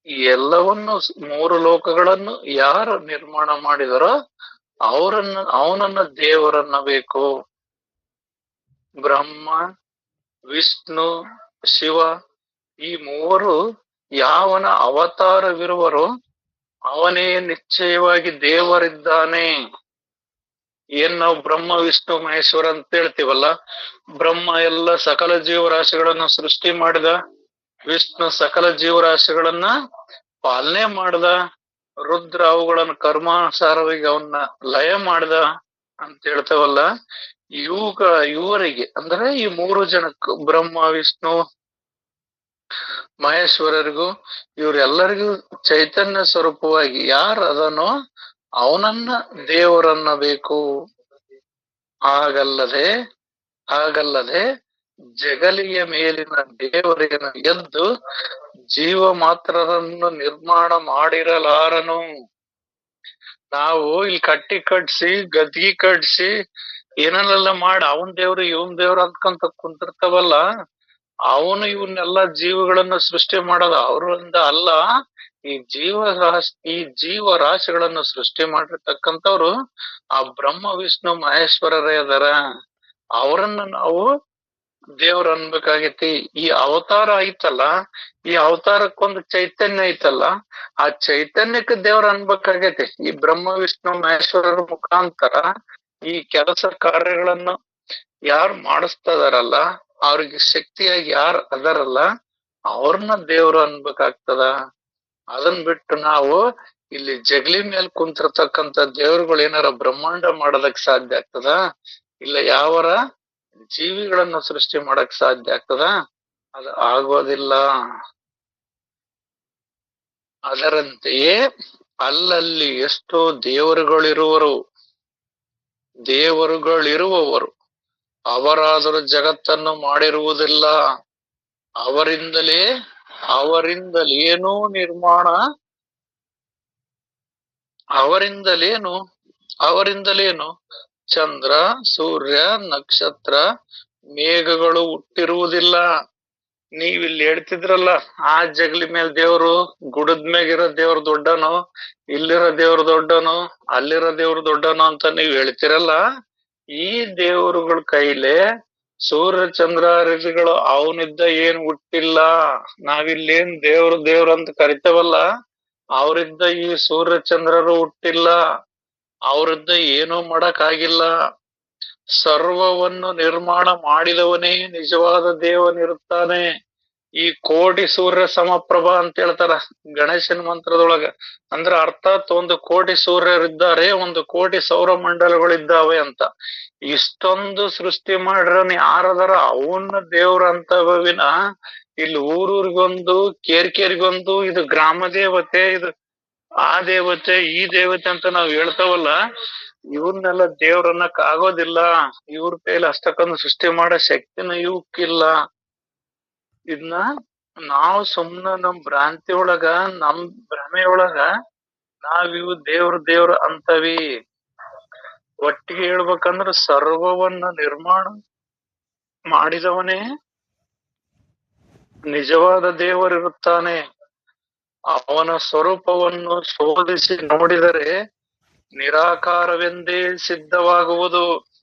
ಎಲ್ಲವನ್ನು ಮೂರು ಲೋಕಗಳನ್ನು ಯಾರು ನಿರ್ಮಾಣ ಮಾಡಿದರೋ ಅವರನ್ನ, ಅವನನ್ನ ದೇವರನ್ನಬೇಕು. ಬ್ರಹ್ಮ, ವಿಷ್ಣು, ಶಿವ, ಈ ಮೂವರು ಯಾವನ ಅವತಾರವಿರುವರು ಅವನೇ ನಿಶ್ಚಯವಾಗಿ ದೇವರಿದ್ದಾನೆ. ಏನ್ ನಾವು ಬ್ರಹ್ಮ, ವಿಷ್ಣು, ಮಹೇಶ್ವರ ಅಂತ ಹೇಳ್ತೀವಲ್ಲ, ಬ್ರಹ್ಮ ಎಲ್ಲ ಸಕಲ ಜೀವರಾಶಿಗಳನ್ನು ಸೃಷ್ಟಿ ಮಾಡಿದ, ವಿಷ್ಣು ಸಕಲ ಜೀವರಾಶಿಗಳನ್ನ ಪಾಲನೆ ಮಾಡ್ದ ರುದ್ರ ಅವುಗಳನ್ನ ಕರ್ಮಾನುಸಾರವಾಗಿ ಅವನ್ನ ಲಯ ಮಾಡ್ದ ಅಂತ ಹೇಳ್ತಾವಲ್ಲ ಇವುಗಳ ಇವರಿಗೆ, ಅಂದ್ರೆ ಈ ಮೂರು ಜನಕ್ಕೂ, ಬ್ರಹ್ಮ, ವಿಷ್ಣು, ಮಹೇಶ್ವರರಿಗೂ, ಇವರೆಲ್ಲರಿಗೂ ಚೈತನ್ಯ ಸ್ವರೂಪವಾಗಿ ಯಾರು ಅದನೋ ಅವನನ್ನ ದೇವರನ್ನಬೇಕು. ಹಾಗಲ್ಲದೆ ಹಾಗಲ್ಲದೆ ಜಗಲಿಯ ಮೇಲಿನ ದೇವರೇನ ಎದ್ದು ಜೀವ ಮಾತ್ರರನ್ನು ನಿರ್ಮಾಣ ಮಾಡಿರಲಾರನು. ನಾವು ಇಲ್ಲಿ ಕಟ್ಟಿ ಕಟ್ಸಿ, ಗದ್ಗಿ ಕಟ್ಸಿ ಏನನ್ನೆಲ್ಲ ಮಾಡಿ, ಅವನ್ ದೇವ್ರು, ಇವನ್ ದೇವ್ರು ಅಂದ್ಕೊಂತ ಕುಂತಿರ್ತಾವಲ್ಲ, ಅವನು ಇವನ್ನೆಲ್ಲ ಜೀವಗಳನ್ನ ಸೃಷ್ಟಿ ಮಾಡೋದು. ಅವರಿಂದ ಅಲ್ಲ, ಈ ಜೀವ ಈ ಜೀವ ರಾಶಿಗಳನ್ನು ಸೃಷ್ಟಿ ಮಾಡಿರ್ತಕ್ಕಂಥವ್ರು ಆ ಬ್ರಹ್ಮ, ವಿಷ್ಣು, ಮಹೇಶ್ವರರೇ ಅದರ ಅವರನ್ನ ನಾವು ದೇವ್ರ ಅನ್ಬೇಕಾಗೈತಿ. ಈ ಅವತಾರ ಐತಲ್ಲ, ಈ ಅವತಾರಕ್ಕೊಂದು ಚೈತನ್ಯ ಐತಲ್ಲ, ಆ ಚೈತನ್ಯಕ್ಕೆ ದೇವ್ರ ಅನ್ಬೇಕಾಗೈತಿ. ಈ ಬ್ರಹ್ಮ, ವಿಷ್ಣು, ಮಹೇಶ್ವರರ ಮುಖಾಂತರ ಈ ಕೆಲಸ ಕಾರ್ಯಗಳನ್ನು ಯಾರು ಮಾಡಿಸ್ತದಾರಲ್ಲ ಅವ್ರಿಗೆ ಶಕ್ತಿಯಾಗಿ ಯಾರು ಅದರಲ್ಲ ಅವ್ರನ್ನ ದೇವ್ರು ಅನ್ಬೇಕಾಗ್ತದ. ಅದನ್ ಬಿಟ್ಟು ನಾವು ಇಲ್ಲಿ ಜಗಲಿ ಮೇಲೆ ಕುಂತಿರ್ತಕ್ಕಂತ ದೇವ್ರುಗಳು ಏನಾರ ಬ್ರಹ್ಮಾಂಡ ಮಾಡೋದಕ್ ಸಾಧ್ಯ ಆಗ್ತದ? ಇಲ್ಲ ಯಾವರ ಜೀವಿಗಳನ್ನ ಸೃಷ್ಟಿ ಮಾಡಕ್ ಸಾಧ್ಯ ಆಗ್ತದ? ಅದು ಆಗೋದಿಲ್ಲ. ಅದರಂತೆಯೇ ಅಲ್ಲಲ್ಲಿ ಎಷ್ಟೋ ದೇವರುಗಳಿರುವರು. ದೇವರುಗಳಿರುವವರು. ಅವರಾದರೂ ಜಗತ್ತನ್ನು ಮಾಡಿರುವುದಿಲ್ಲ. ಅವರಿಂದಲೇ ಅವರಿಂದಲೇನೂ ನಿರ್ಮಾಣ, ಅವರಿಂದಲೇನು? ಅವರಿಂದಲೇನು? ಚಂದ್ರ, ಸೂರ್ಯ, ನಕ್ಷತ್ರ, ಮೇಘಗಳು ಹುಟ್ಟಿರುವುದಿಲ್ಲ. ನೀವಿಲ್ಲಿ ಹೇಳ್ತಿದ್ರಲ್ಲ, ಆ ಜಗಲಿ ಮೇಲೆ ದೇವ್ರು, ಗುಡದ್ ಮೇಗಿರೋ ದೇವ್ರ ದೊಡ್ಡನು, ಇಲ್ಲಿರೋ ದೇವ್ರ ದೊಡ್ಡನು, ಅಲ್ಲಿರೋ ದೇವ್ರ ದೊಡ್ಡನು ಅಂತ ನೀವ್ ಹೇಳ್ತಿರಲ್ಲ, ಈ ದೇವರುಗಳ ಕೈಲೆ ಸೂರ್ಯ ಚಂದ್ರಗಳು ಅವನಿದ್ದ ಏನ್ ಹುಟ್ಟಿಲ್ಲ. ನಾವಿಲ್ಲೇನ್ ದೇವ್ರು ದೇವ್ರ ಅಂತ ಕರಿತೇವಲ್ಲ, ಅವರಿದ್ದ ಈ ಸೂರ್ಯ, ಚಂದ್ರರು ಹುಟ್ಟಿಲ್ಲ. ಅವರಿದ್ದ ಏನೂ ಮಾಡಕ್ ಆಗಿಲ್ಲ ಸರ್ವವನ್ನು ನಿರ್ಮಾಣ ಮಾಡಿದವನೇ ನಿಜವಾದ ದೇವನಿರುತ್ತಾನೆ ಈ ಕೋಟಿ ಸೂರ್ಯ ಸಮಪ್ರಭಾ ಅಂತ ಹೇಳ್ತಾರ ಗಣೇಶನ ಮಂತ್ರದೊಳಗ. ಅಂದ್ರ ಅರ್ಥಾತ್ ಒಂದು ಕೋಟಿ ಸೂರ್ಯರಿದ್ದಾರೆ, ಒಂದು ಕೋಟಿ ಸೌರ ಮಂಡಲಗಳಿದ್ದಾವೆ ಅಂತ. ಇಷ್ಟೊಂದು ಸೃಷ್ಟಿ ಮಾಡ್ರನ್ ಯಾರದಾರ? ಅವನ್ನ ದೇವ್ರ ಅಂತವಿನ ಇಲ್ಲಿ ಊರೂರಿಗೊಂದು, ಕೇರ್ಕೇರಿಗೊಂದು, ಇದು ಗ್ರಾಮ ದೇವತೆ, ಇದು ಆ ದೇವತೆ, ಈ ದೇವತೆ ಅಂತ ನಾವ್ ಹೇಳ್ತಾವಲ್ಲ, ಇವ್ರನ್ನೆಲ್ಲ ದೇವ್ರನ್ನಕ್ ಆಗೋದಿಲ್ಲ ಇವ್ರ ಕೈಲಿ ಅಷ್ಟಕ್ಕೊಂದು ಸೃಷ್ಟಿ ಮಾಡೋ ಶಕ್ತಿನ ಇವಕ್ಕಿಲ್ಲ ಇದನ್ನ ನಾವು ಸುಮ್ನ ನಮ್ ಭ್ರಾಂತಿ ಒಳಗ, ನಮ್ ಭ್ರಮೆ ಒಳಗ ನಾವ್ ಇವು ದೇವ್ರ ದೇವ್ರ ಅಂತವಿ. ಒಟ್ಟಿಗೆ ಹೇಳ್ಬೇಕಂದ್ರ ಸರ್ವವನ್ನ ನಿರ್ಮಾಣ ಮಾಡಿದವನೇ ನಿಜವಾದ ದೇವರಿರುತ್ತಾನೆ. ಅವನ ಸ್ವರೂಪವನ್ನು ಶೋಧಿಸಿ ನೋಡಿದರೆ ನಿರಾಕಾರವೆಂದೇ ಸಿದ್ಧವಾಗುವುದು.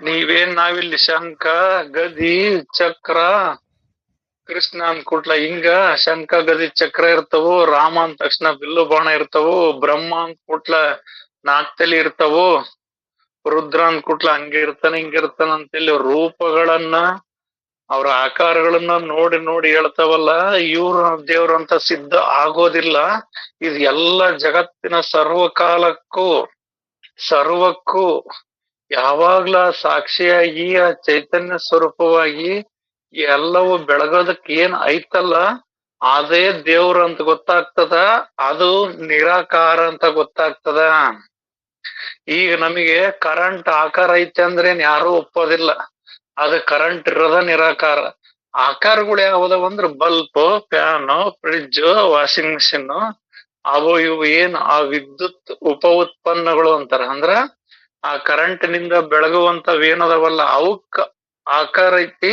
ನೀವೇನ್ ನಾವಿಲ್ಲಿ ಶಂಖ, ಗದಿ, ಚಕ್ರ, ಕೃಷ್ಣ ಅಂದ್ಕೂಡ್ಲ ಹಿಂಗ ಶಂಖ, ಗದಿ, ಚಕ್ರ ಇರ್ತವು, ರಾಮ ಅಂದ ತಕ್ಷಣ ಬಿಲ್ಲು ಬಾಣ ಇರ್ತವು, ಬ್ರಹ್ಮ ಅಂದ್ಕೂಡ್ಲ ನಾಕ್ ತಲಿ ಇರ್ತವು, ರುದ್ರ ಅಂದ್ಕೂಡ್ಲ ಹಂಗೆ ಇರ್ತಾನೆ ಹಿಂಗಿರ್ತಾನ ಅಂತೇಳಿ ರೂಪಗಳನ್ನ ಅವ್ರ ಆಕಾರಗಳನ್ನ ನೋಡಿ ನೋಡಿ ಹೇಳ್ತಾವಲ್ಲ, ಇವ್ರ ದೇವ್ರಂತ ಸಿದ್ಧ ಆಗೋದಿಲ್ಲ. ಇದು ಎಲ್ಲ ಜಗತ್ತಿನ ಸರ್ವಕಾಲಕ್ಕೂ, ಸರ್ವಕ್ಕೂ ಯಾವಾಗ್ಲ ಸಾಕ್ಷಿಯಾಗಿ, ಆ ಚೈತನ್ಯ ಸ್ವರೂಪವಾಗಿ ಎಲ್ಲವೂ ಬೆಳಗೋದಕ್ಕೆ ಏನ್ ಐತಲ್ಲ ಅದೇ ದೇವ್ರ ಅಂತ ಗೊತ್ತಾಗ್ತದ, ಅದು ನಿರಾಕಾರ ಅಂತ ಗೊತ್ತಾಗ್ತದ. ಈಗ ನಮಗೆ ಕರೆಂಟ್ ಆಕಾರ ಐತೆ ಅಂದ್ರೆ ಯಾರು ಒಪ್ಪೋದಿಲ್ಲ. ಅದು ಕರೆಂಟ್ ಇರೋದ ನಿರಾಕಾರ. ಆಕಾರಗಳು ಯಾವ್ದವ ಅಂದ್ರ bulb fan fridge washing machine ಅವು ಇವು ಏನ್ ಆ ವಿದ್ಯುತ್ ಉಪ ಉತ್ಪನ್ನಗಳು ಅಂತಾರ. ಅಂದ್ರ ಆ ಕರೆಂಟ್ನಿಂದ ಬೆಳಗುವಂತವ್ ಏನದವಲ್ಲ ಅವಕ್ ಆಕಾರ ಐತಿ,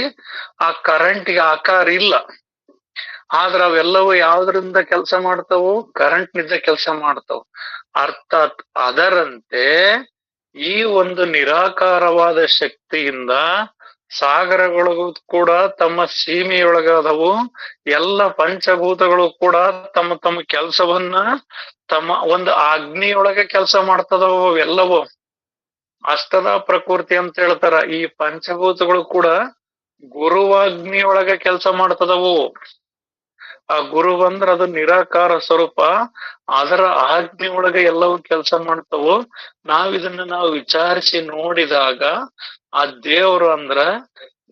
ಆ ಕರೆಂಟ್ಗೆ ಆಕಾರ ಇಲ್ಲ. ಆದ್ರ ಅವೆಲ್ಲವೂ ಯಾವ್ದ್ರಿಂದ ಕೆಲಸ ಮಾಡ್ತಾವು? ಕರೆಂಟ್ನಿಂದ ಕೆಲಸ ಮಾಡ್ತಾವ. ಅರ್ಥಾತ್ ಅದರಂತೆ ಈ ಒಂದು ನಿರಾಕಾರವಾದ ಶಕ್ತಿಯಿಂದ ಸಾಗರಗಳಿಗೂ ಕೂಡ ತಮ್ಮ ಸೀಮೆಯೊಳಗಾದವು. ಎಲ್ಲ ಪಂಚಭೂತಗಳು ಕೂಡ ತಮ್ಮ ತಮ್ಮ ಕೆಲಸವನ್ನ ತಮ್ಮ ಒಂದು ಅಗ್ನಿಯೊಳಗೆ ಕೆಲಸ ಮಾಡ್ತದವು ಅವೆಲ್ಲವೂ. ಅಷ್ಟದ ಪ್ರಕೃತಿ ಅಂತ ಹೇಳ್ತಾರ. ಈ ಪಂಚಭೂತಗಳು ಕೂಡ ಗುರುವಾಗ್ನಿಯೊಳಗೆ ಕೆಲಸ ಮಾಡ್ತದವು. ಆ ಗುರು ಅಂದ್ರ ಅದು ನಿರಾಕಾರ ಸ್ವರೂಪ. ಅದರ ಆಜ್ಞೆ ಒಳಗೆ ಎಲ್ಲವೂ ಕೆಲಸ ಮಾಡ್ತವು. ನಾವ್ ಇದನ್ನ ನಾವು ವಿಚಾರಿಸಿ ನೋಡಿದಾಗ ಆ ದೇವ್ರು ಅಂದ್ರ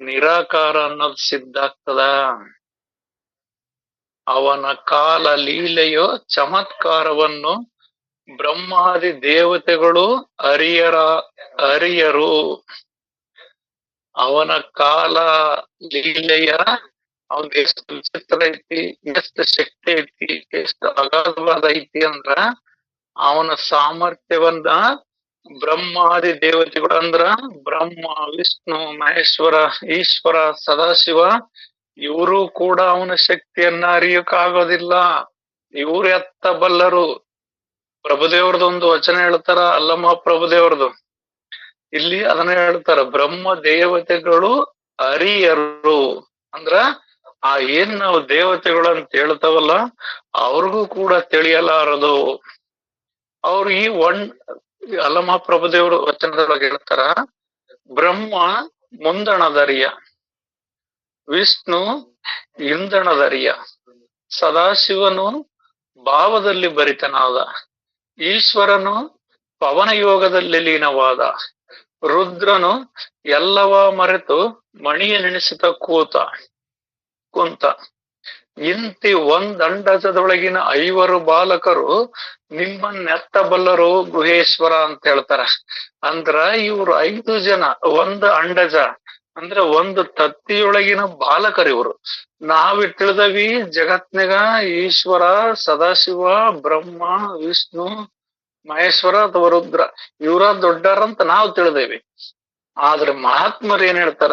ನಿರಾಕಾರ ಅನ್ನೋದು ಸಿದ್ಧ ಆಗ್ತದ. ಅವನ ಕಾಲ ಲೀಲೆಯೋ ಚಮತ್ಕಾರವನ್ನು ಬ್ರಹ್ಮಾದಿ ದೇವತೆಗಳು ಅರಿಯರ, ಅರಿಯರು. ಅವನ ಕಾಲ ಲೀಲೆಯ ಅವನ್ ಎಷ್ಟು ವಿಚಿತ್ರ ಐತಿ, ಎಷ್ಟು ಶಕ್ತಿ ಐತಿ, ಎಷ್ಟು ಅಗಾಧವಾದ ಐತಿ ಅಂದ್ರ ಅವನ ಸಾಮರ್ಥ್ಯವನ್ನ ಬ್ರಹ್ಮಾದಿ ದೇವತೆಗಳು ಅಂದ್ರ ಬ್ರಹ್ಮ, ವಿಷ್ಣು, ಮಹೇಶ್ವರ, ಈಶ್ವರ, ಸದಾಶಿವ, ಇವರು ಕೂಡ ಅವನ ಶಕ್ತಿಯನ್ನ ಅರಿಯಕ್ಕಾಗೋದಿಲ್ಲ. ಇವ್ರು ಎತ್ತ ಬಲ್ಲರು. ಪ್ರಭುದೇವ್ರದ್ದು ಒಂದು ವಚನ ಹೇಳ್ತಾರ, ಅಲ್ಲಮ್ಮ ಪ್ರಭುದೇವ್ರದು. ಇಲ್ಲಿ ಅದನ್ನ ಹೇಳ್ತಾರ, ಬ್ರಹ್ಮ ದೇವತೆಗಳು ಅರಿಯರು. ಅಂದ್ರ ಆ ಏನ್ ನಾವು ದೇವತೆಗಳು ಅಂತ ಹೇಳ್ತಾವಲ್ಲ, ಅವ್ರಿಗೂ ಕೂಡ ತಿಳಿಯಲಾರದು. ಅವ್ರು ಈ ಒಣ್ ಅಲ್ಲಮ ಪ್ರಭುದೇವರು ವಚನದೊಳಗೆ ಹೇಳ್ತಾರ, ಬ್ರಹ್ಮ ಮುಂದಣದರಿಯ, ವಿಷ್ಣು ಇಂಧನದರಿಯ ಸದಾಶಿವನು ಭಾವದಲ್ಲಿ ಭರಿತನಾದ, ಈಶ್ವರನು ಪವನ ಯೋಗದಲ್ಲಿ ಲೀನವಾದ, ರುದ್ರನು ಎಲ್ಲವ ಮರೆತು ಮಣಿಯ ನೆನೆಸಿದ ಕೂತ, ಕುಂತ. ಇಂತಿ ಒಂದಂಡಸದೊಳಗಿನ ಐವರು ಬಾಲಕರು ನಿಮ್ಮನ್ನೆತ್ತಬಲ್ಲರು ಗುಹೇಶ್ವರ ಅಂತ ಹೇಳ್ತಾರ. ಅಂದ್ರ ಇವ್ರು ಐದು ಜನ, ಒಂದ್ ಅಂಡಜ, ಅಂದ್ರೆ ಒಂದು ತತ್ತಿಯೊಳಗಿನ ಬಾಲಕರು ಇವರು. ನಾವ್ ತಿಳಿದವಿ ಜಗತ್ನಾಗ ಈಶ್ವರ, ಸದಾಶಿವ, ಬ್ರಹ್ಮ, ವಿಷ್ಣು, ಮಹೇಶ್ವರ ಅಥವಾ ರುದ್ರ. ಇವರ ದೊಡ್ಡರಂತ ನಾವು ತಿಳಿದೇವಿ. ಆದ್ರೆ ಮಹಾತ್ಮರು ಏನ್ ಹೇಳ್ತಾರ?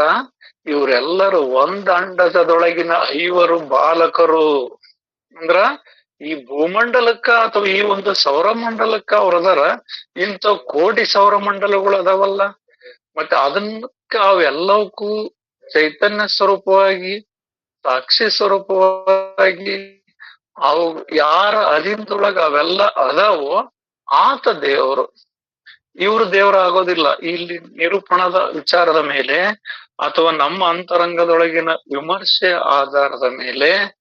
ಇವರೆಲ್ಲರೂ ಒಂದ್ ಅಂಡಜದೊಳಗಿನ ಐವರು ಬಾಲಕರು. ಅಂದ್ರ ಈ ಭೂಮಂಡಲಕ್ಕ ಅಥವಾ ಈ ಒಂದು ಸೌರಮಂಡಲಕ್ಕ ಅವ್ರದಾರ ಇಂಥ ಕೋಟಿ ಸೌರಮಂಡಲಗಳು ಅದಾವಲ್ಲ. ಮತ್ತೆ ಅದನ್ನಕ್ಕ ಅವೆಲ್ಲವಕ್ಕೂ ಚೈತನ್ಯ ಸ್ವರೂಪವಾಗಿ, ಸಾಕ್ಷಿ ಸ್ವರೂಪವಾಗಿ, ಅವು ಯಾರ ಅಧೀನದೊಳಗ ಅವೆಲ್ಲ ಅದಾವೋ ಆತ ದೇವರು. ಇವ್ರು ದೇವರ ಆಗೋದಿಲ್ಲ ಇಲ್ಲಿ ನಿರೂಪಣದ ವಿಚಾರದ ಮೇಲೆ ಅಥವಾ ನಮ್ಮ ಅಂತರಂಗದೊಳಗಿನ ವಿಮರ್ಶೆ ಆಧಾರದ ಮೇಲೆ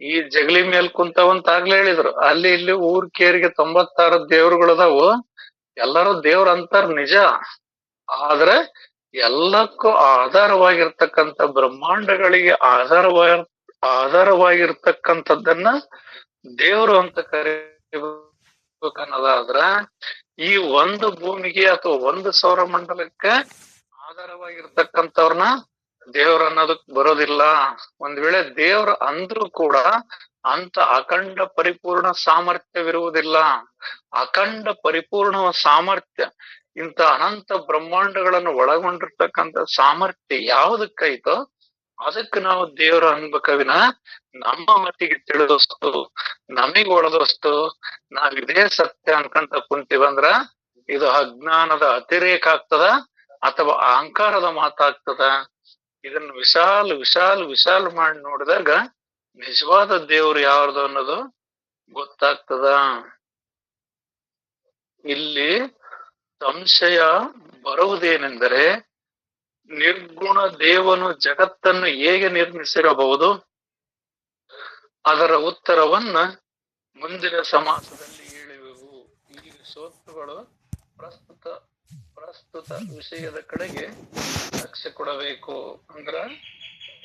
ಈ ಜಗಲಿ ಮೇಲ್ ಕುಂತವಂತಾಗ್ಲೇ ಹೇಳಿದ್ರು. ಅಲ್ಲಿ ಇಲ್ಲಿ ಊರ್ ಕೇರಿಗೆ ತೊಂಬತ್ತಾರು ದೇವ್ರುಗಳದಾವು. ಎಲ್ಲರೂ ದೇವ್ರ ಅಂತಾರ ನಿಜ. ಆದ್ರೆ ಎಲ್ಲಕ್ಕೂ ಆಧಾರವಾಗಿರ್ತಕ್ಕಂಥ ಬ್ರಹ್ಮಾಂಡಗಳಿಗೆ ಆಧಾರವಾಗಿ ಆಧಾರವಾಗಿರ್ತಕ್ಕಂಥದ್ದನ್ನ ದೇವರು ಅಂತ ಕರಿಬೇಕನ್ನೋದಾದ್ರ ಈ ಒಂದು ಭೂಮಿಗೆ ಅಥವಾ ಒಂದು ಸೌರಮಂಡಲಕ್ಕೆ ಆಧಾರವಾಗಿರ್ತಕ್ಕಂಥವ್ರನ್ನ ದೇವ್ರ ಅನ್ನೋದಕ್ ಬರೋದಿಲ್ಲ. ಒಂದ್ ವೇಳೆ ದೇವ್ರ ಅಂದ್ರೂ ಕೂಡ ಅಂತ ಅಖಂಡ ಪರಿಪೂರ್ಣ ಸಾಮರ್ಥ್ಯವಿರುವುದಿಲ್ಲ. ಅಖಂಡ ಪರಿಪೂರ್ಣ ಸಾಮರ್ಥ್ಯ ಇಂತ ಅನಂತ ಬ್ರಹ್ಮಾಂಡಗಳನ್ನು ಒಳಗೊಂಡಿರ್ತಕ್ಕಂಥ ಸಾಮರ್ಥ್ಯ ಯಾವುದಕ್ಕೈತೋ ಅದಕ್ಕೆ ನಾವು ದೇವರು ಅನ್ಬೇಕಾಗಿನ ನಮ್ಮ ಮತಿಗೆ ತಿಳಿದಷ್ಟು, ನಮಗ್ ಒಳದಷ್ಟು, ನಾವ್ ಇದೇ ಸತ್ಯ ಅನ್ಕಂತ ಕುಂತೀವಂದ್ರ ಇದು ಅಜ್ಞಾನದ ಅತಿರೇಕ ಆಗ್ತದ ಅಥವಾ ಅಹಂಕಾರದ ಮಾತಾಗ್ತದ? ಇದನ್ನ ವಿಶಾಲ ವಿಶಾಲ ವಿಶಾಲ ಮಾಡಿ ನೋಡಿದಾಗ ನಿಜವಾದ ದೇವ್ರು ಯಾರ್ದು ಅನ್ನೋದು ಗೊತ್ತಾಗ್ತದ. ಇಲ್ಲಿ ಸಂಶಯ ಬರುವುದೇನೆಂದರೆ ನಿರ್ಗುಣ ದೇವನು ಜಗತ್ತನ್ನು ಹೇಗೆ ನಿರ್ಮಿಸಿರಬಹುದು? ಅದರ ಉತ್ತರವನ್ನ ಮುಂದಿನ ಸಮಾಸದಲ್ಲಿ ಹೇಳುವೆವು. ಈ ಸೋತುಗಳು ಪ್ರಸ್ತುತ ಪ್ರಸ್ತುತ ವಿಷಯದ ಕಡೆಗೆ ಲಕ್ಷ್ಯ ಕೊಡಬೇಕು. ಅಂದ್ರ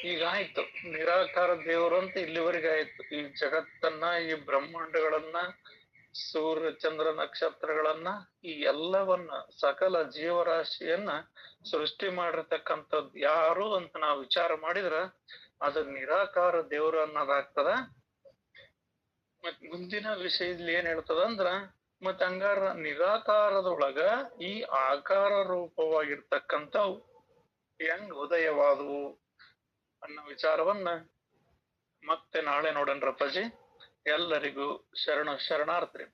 ಈಗ ಆಯ್ತು ನಿರಾಕಾರ ದೇವರು ಅಂತ ಇಲ್ಲಿವರೆಗೆ ಆಯ್ತು. ಈ ಜಗತ್ತನ್ನ, ಈ ಬ್ರಹ್ಮಾಂಡಗಳನ್ನ ಸೂರ್ಯ ಚಂದ್ರ ನಕ್ಷತ್ರಗಳನ್ನ ಈ ಎಲ್ಲವನ್ನ ಸಕಲ ಜೀವರಾಶಿಯನ್ನ ಸೃಷ್ಟಿ ಮಾಡಿರ್ತಕ್ಕಂಥದ್ದು ಯಾರು ಅಂತ ನಾವು ವಿಚಾರ ಮಾಡಿದ್ರ ಅದು ನಿರಾಕಾರ ದೇವರು ಅನ್ನೋದಾಗ್ತದ. ಮತ್ ಮುಂದಿನ ವಿಷಯದಲ್ಲಿ ಏನ್ ಹೇಳ್ತದ ಅಂದ್ರ ಮತ್ ಹಂಗಾರ ನಿರಾಕಾರದೊಳಗ ಈ ಆಕಾರ ರೂಪವಾಗಿರ್ತಕ್ಕಂಥವು ಹೆಂಗ್ ಉದಯವಾದವು ಅನ್ನೋ ವಿಚಾರವನ್ನ ಮತ್ತೆ ನಾಳೆ ನೋಡನ್ರಪ್ಪಾಜಿ ಎಲ್ಲರಿಗೂ ಶರಣ ಶರಣಾರ್ಥಿ